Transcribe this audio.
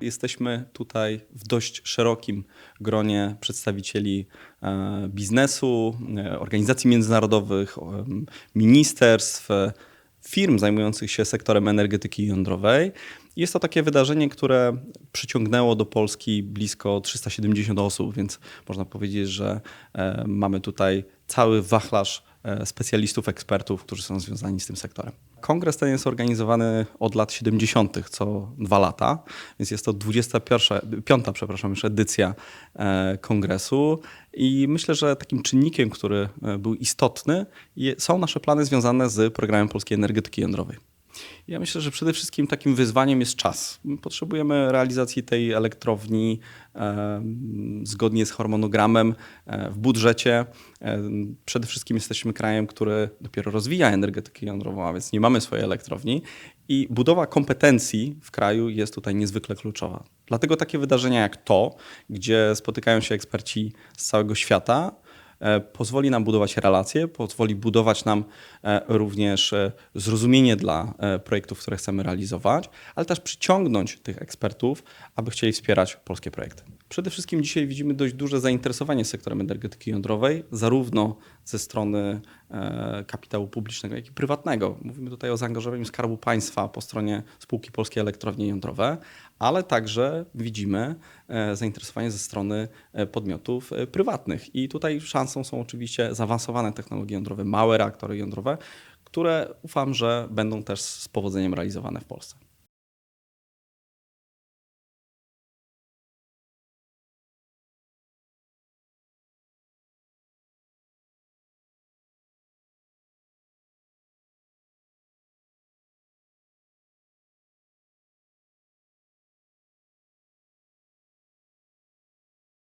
jesteśmy tutaj w dość szerokim gronie przedstawicieli e, biznesu, e, organizacji międzynarodowych, ministerstw, e, firm zajmujących się sektorem energetyki jądrowej. Jest to takie wydarzenie, które przyciągnęło do Polski blisko 370 osób, więc można powiedzieć, że mamy tutaj cały wachlarz specjalistów, ekspertów, którzy są związani z tym sektorem. Kongres ten jest organizowany od lat 70. co dwa lata, więc jest to 21, piąta, przepraszam, już edycja e, kongresu i myślę, że takim czynnikiem, który e, był istotny, są nasze plany związane z programem polskiej energetyki jądrowej. Ja myślę, że przede wszystkim takim wyzwaniem jest czas. Potrzebujemy realizacji tej elektrowni zgodnie z harmonogramem e, w budżecie. E, przede wszystkim jesteśmy krajem, który dopiero rozwija energetykę jądrową, a więc nie mamy swojej elektrowni i budowa kompetencji w kraju jest tutaj niezwykle kluczowa. Dlatego takie wydarzenia jak to, gdzie spotykają się eksperci z całego świata, pozwoli nam budować relacje, pozwoli budować nam e, również e, zrozumienie dla e, projektów, które chcemy realizować, ale też przyciągnąć tych ekspertów, aby chcieli wspierać polskie projekty. Przede wszystkim dzisiaj widzimy dość duże zainteresowanie sektorem energetyki jądrowej, zarówno ze strony e, kapitału publicznego, jak i prywatnego. Mówimy tutaj o zaangażowaniu Skarbu Państwa po stronie spółki Polskie Elektrownie Jądrowe, ale także widzimy e, zainteresowanie ze strony e, podmiotów e, prywatnych. I tutaj szansą są oczywiście zaawansowane technologie jądrowe, małe reaktory jądrowe, które ufam, że będą też z powodzeniem realizowane w Polsce.